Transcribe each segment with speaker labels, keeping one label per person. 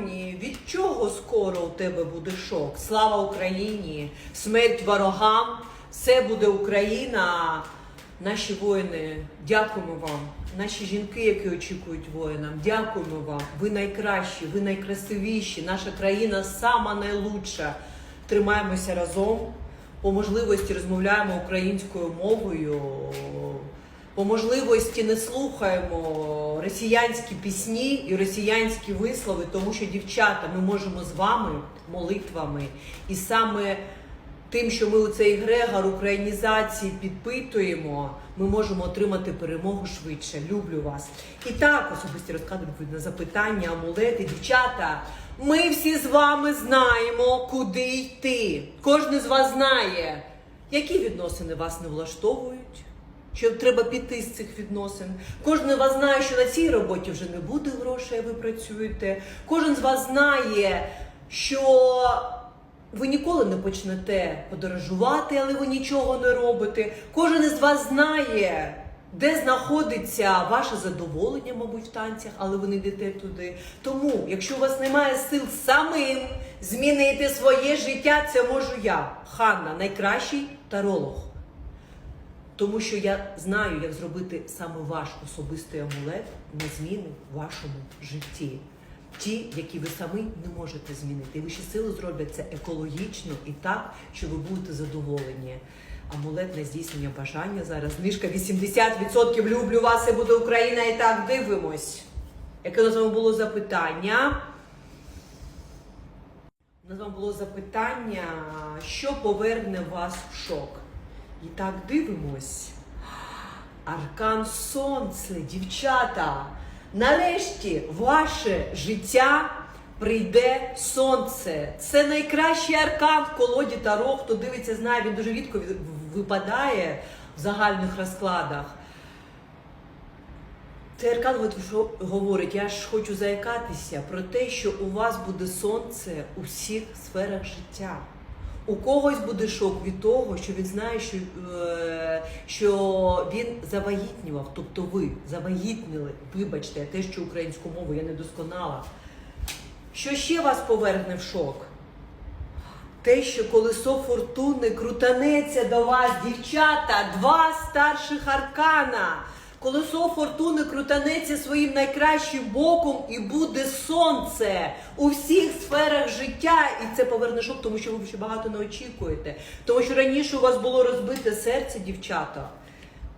Speaker 1: запитанні, від чого скоро у тебе буде шок? Слава Україні! Смерть ворогам! Все буде Україна! Наші воїни, дякуємо вам. Наші жінки, які очікують воїнам, дякуємо вам. Ви найкращі, ви найкрасивіші. Наша країна сама найлучша. Тримаємося разом. По можливості розмовляємо українською мовою. По можливості не слухаємо росіянські пісні і росіянські вислови, тому що дівчата, ми можемо з вами молитвами і саме тим, що ми у цей грегор українізації підпитуємо, ми можемо отримати перемогу швидше. Люблю вас. І так, особисті розклади на запитання, амулети, дівчата. Ми всі з вами знаємо, куди йти. Кожен з вас знає, які відносини вас не влаштовують. Що треба піти з цих відносин. Кожен з вас знає, що на цій роботі вже не буде грошей, а ви працюєте. Кожен з вас знає, що ви ніколи не почнете подорожувати, але ви нічого не робите. Кожен із вас знає, де знаходиться ваше задоволення, мабуть, в танцях, але ви не йдете туди. Тому, якщо у вас немає сил самим змінити своє життя, це можу я, Ханна, найкращий таролог. Тому що я знаю, як зробити саме ваш особистий амулет на зміни в вашому житті. Ті, які ви самі не можете змінити. І вищі сили зроблять це екологічно і так, що ви будете задоволені. Амулет на здійснення бажання зараз. Знижка 80%. Люблю вас, і буде Україна. І так дивимось. Яке у нас з вами було запитання? У нас з було запитання, що поверне вас в шок. І так дивимось. Аркан Сонце, дівчата. Нарешті ваше життя прийде сонце. Це найкращий аркан в колоді Таро. Хто дивиться, знає, він дуже рідко випадає в загальних розкладах. Цей аркан говорить, я ж хочу заякатися про те, що у вас буде сонце у всіх сферах життя. У когось буде шок від того, що він знає, що, е, що він завагітнював, тобто ви завагітнили, вибачте, те, що українську мову я не досконала. Що ще вас поверне в шок? Те, що колесо фортуни крутанеться до вас, дівчата, два старших аркана. Колесо фортуни крутанеться своїм найкращим боком і буде сонце у всіх сферах життя. І це поверне шок, тому що ви ще багато не очікуєте. Тому що раніше у вас було розбите серце, дівчата.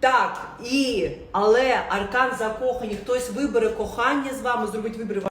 Speaker 1: Так, і але аркан закохані, хтось вибере кохання з вами, зробить вибір.